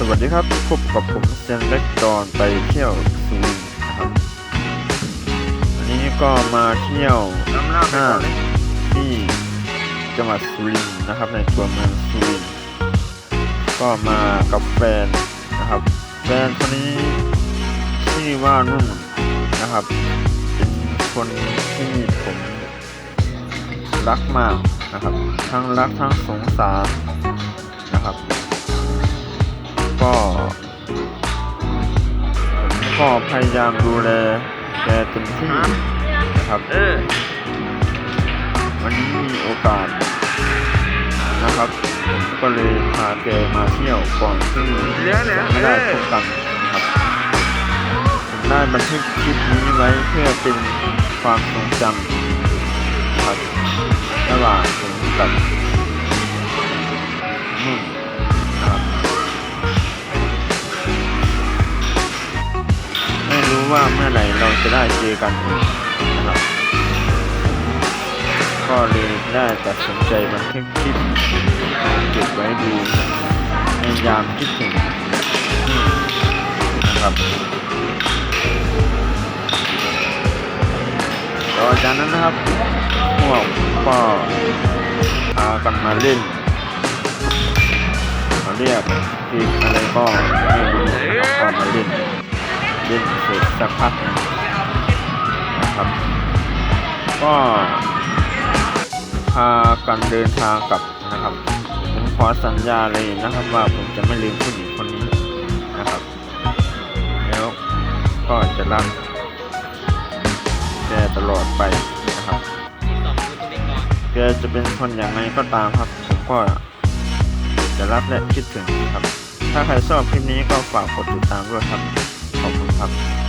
สวัสดีครับพบกับผมเซนเล็กตอนไปเที่ยวสุรินทร์นะครับวันนี้ก็มาเที่ยวน้ำเล่าไปห้าก่อนเลยงที่จังหวัดสุรินทร์นะครับ ในตัวเมืองสุรินทร์ก็มากับแฟนนะครับ แฟนคนนี้ชื่อว่านุ่นนะครับ เป็นคนที่ผมรักมากนะครับ ทั้งรักทั้งสงสารนะครับ ก็ผมก็พยายามดูแลแกเต็มที่นะครับเออวันนี้มีโอกาสนะครับผมก็เลยพาแกมาเที่ยวก่อนที่เหลือเหลือจะไม่ได้เอพอบกันนะครับผมได้บันทึกคลิปนี้ไว้เพื่อเป็นความทรงจำนะครับระหว่างผมกับ ว่าเมื่อไหร่เราจะได้เจอกันนะครับก็เลยได้ตัดสินใจบันทึกคลิปเก็บไว้ดูในยามคิดถึงนะครับต่อจากนั้นนะครับพวกก็พากันมาเล่นเขาเรียกทีมอะไรก็ไม่รู้นะครับก็มาเล่น เล่นเสร็จสักพักหนึ่งนะครับ ก็พากันเดินทางกลับนะครับ ผมขอสัญญาเลยนะครับว่าผมจะไม่ลืมผู้หญิงคนนี้นะครับ แล้วก็จะรักแกตลอดไปนะครับแกจะเป็นคนอย่างไรก็ตามครับ ผมก็จะรักและคิดถึงครับ ถ้าใครชอบคลิปนี้ก็ฝากกดติดตามด้วยครับ Okay.